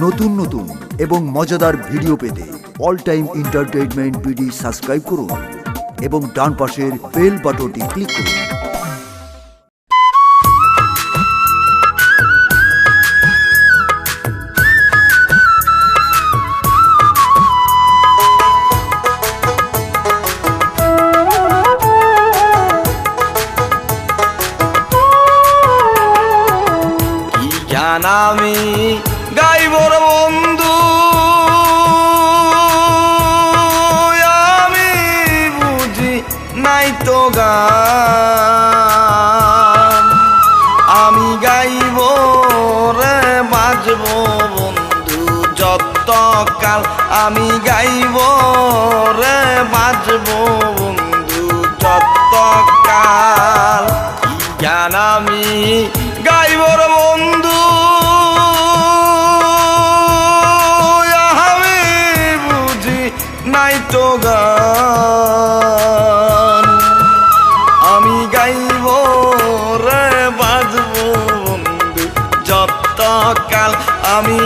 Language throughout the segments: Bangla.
নতুন নতুন এবং মজাদার ভিডিও পেতে all time entertainment BD subscribe করুন এবং ডান পাশের বেল বাটনটি ক্লিক করুন। কি আমি বন্ধু, আমি বুঝি নাই তো গান। আমি গাইব রে, বাজব বন্ধু যত কাল আমি গাইব রে, বাজব বন্ধু যত কাল কি গান আমি নাই তো গান। আমি গাইব রে বাজব যত কাল আমি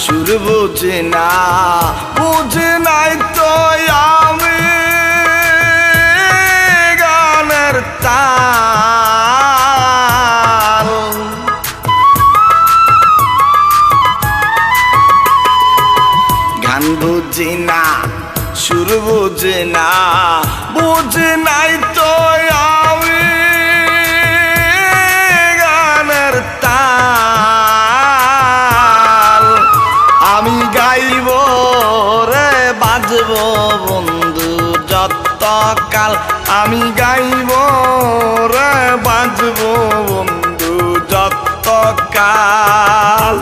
সুর বুঝি না, বুঝি নাই তো আমি গানের তাল। গান বুঝি না, সুর বুঝি না, বুঝি নাই তো আমি যত কাল আমি গাইব রে বাজব বন্ধু যত কাল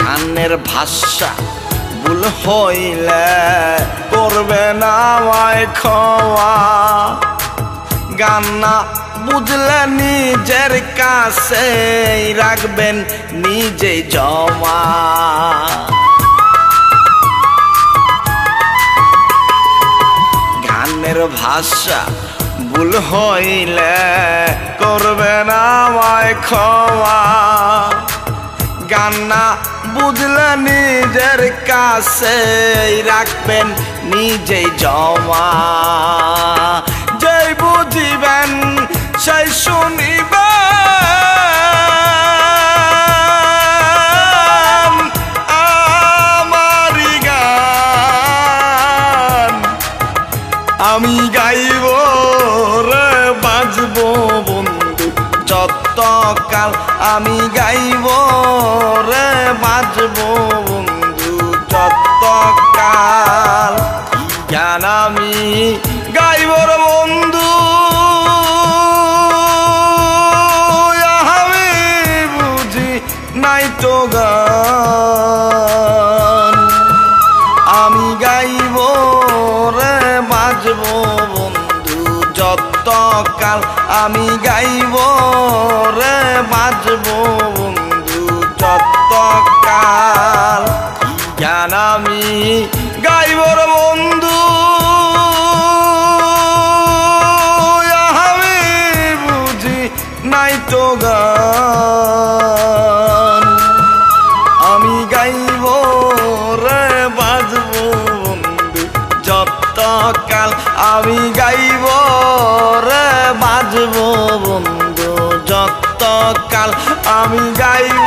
গানের ভাষা ভুল হইলে করবে না আমায় খোয়া গান না বুঝলে নিজের কাছে রাখবেন নিজে জমা। গানের ভাষা ভুল হইলে করবে না আমায় ক্ষমা। গান না বুঝলে নিজের কাছে রাখবেন নিজেই জমা। যেই বুঝিবেন সেই শুনিবেন আমারি গান। আমি গাইব যত কাল আমি গাইব রে, বাজব বন্ধু যতকাল জ্ঞান আমি গাইব রে বন্ধু। আমি বুঝি নাই তো গান। কাল আমি গাইব রে, বাজব বন্ধু যত কাল গান আমি গাইব রে বন্ধু, আমি বুঝি নাই তো গান। আমি গাইব রে, বাজব বন্ধু যত কাল আমি গাইব রে বন্ধু যত কাল আমি গাইব